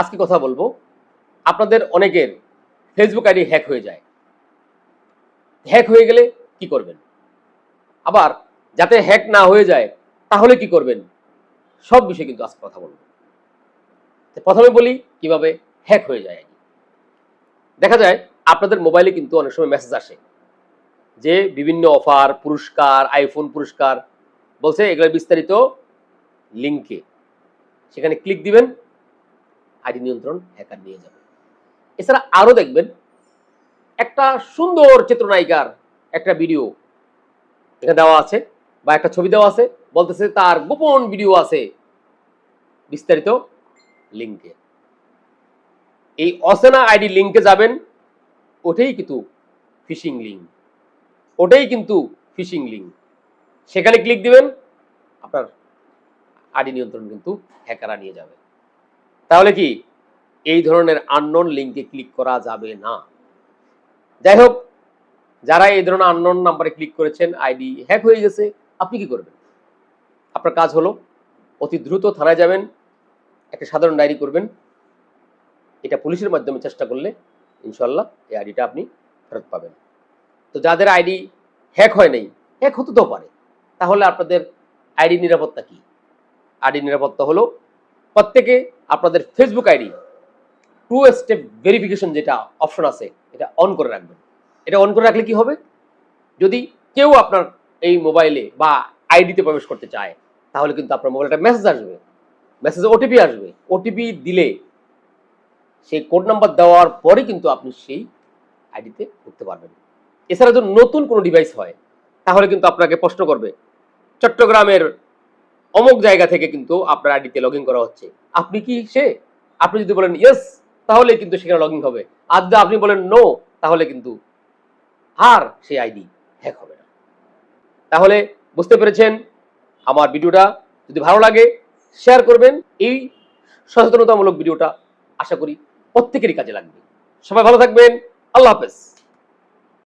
আজকে কথা বলব? আপনাদের অনেকের ফেসবুক আইডি হ্যাক হয়ে যায়। হ্যাক হয়ে গেলে কি করবেন? আবার যাতে হ্যাক না হয়ে যায়, তাহলে কি করবেন? সব বিষয়ে কিন্তু আজকে কথা বলব। প্রথমে বলি কীভাবে হ্যাক হয়ে যায় দেখা যায়, আপনাদের মোবাইলে কিন্তু অনেক সময় মেসেজ আসে যে বিভিন্ন অফার পুরস্কার আইফোন পুরস্কার, বলছে এগুলো বিস্তারিত লিঙ্কে সেখানে ক্লিক দিবেন আইডি নিয়ন্ত্রণ হ্যাকার নিয়ে যাবে। এছাড়া আরও দেখবেন, একটা সুন্দর চিত্রনায়িকার একটা ভিডিও এখানে দেওয়া আছে বা একটা ছবি দেওয়া আছে, বলতেছে তার গোপন ভিডিও আছে বিস্তারিত লিঙ্কে এই অচেনা আইডি লিঙ্কে যাবেন, ওটাই কিন্তু ফিশিং লিঙ্ক ওটাই কিন্তু ফিশিং লিঙ্ক সেখানে ক্লিক দিবেন, আপনার আইডি নিয়ন্ত্রণ কিন্তু হ্যাকাররা নিয়ে যাবে। তাহলে কি? এই ধরনের আননোন লিঙ্কে ক্লিক করা যাবে না। যাই হোক, যারা এই ধরনের আননোন নাম্বারে ক্লিক করেছেন আইডি হ্যাক হয়ে গেছে, আপনি কি করবেন? আপনার কাজ হলো, অতি দ্রুত থানায় যাবেন, একটা সাধারণ ডায়েরি করবেন। এটা পুলিশের মাধ্যমে চেষ্টা করলে ইনশাল্লাহ এই আইডিটা আপনি ফেরত পাবেন। তো যাদের আইডি হ্যাক হয় নাই হ্যাক হতে তো পারে। তাহলে আপনাদের আইডি নিরাপত্তা কি? আইডি নিরাপত্তা হলো, প্রত্যেকে আপনাদের Facebook ID two step verification যেটা অপশন আছে, এটা অন করে রাখবেন। এটা অন করে রাখলে কি হবে? যদি কেউ আপনার এই মোবাইলে বা আইডিতে প্রবেশ করতে চায়, তাহলে কিন্তু আপনার মোবাইলটা মেসেজ আসবে। মেসেজে ওটিপি আসবে। ওটিপি দিলে সেই কোড নাম্বার দেওয়ার পরে কিন্তু আপনি সেই আইডিতে ঢুকতে পারবেন। এছাড়া যদি নতুন কোনো ডিভাইস হয়, তাহলে কিন্তু আপনাকে প্রশ্ন করবে, চট্টগ্রামের অমুক জায়গা থেকে কিন্তু আপনার আইডিতে লগ করা হচ্ছে। আপনি কি সে? আপনি যদি বলেন ইয়েস তাহলে কিন্তু সেখানে লগ হবে। আর যদি আপনি বলেন নো তাহলে কিন্তু আর সেই আইডি হ্যাক হবে না। তাহলে বুঝতে পেরেছেন? আমার ভিডিওটা যদি ভালো লাগে শেয়ার করবেন। এই সচেতনতামূলক ভিডিওটা আশা করি প্রত্যেকেরই কাজে লাগবে। সবাই ভালো থাকবেন। আল্লাহ হাফেজ।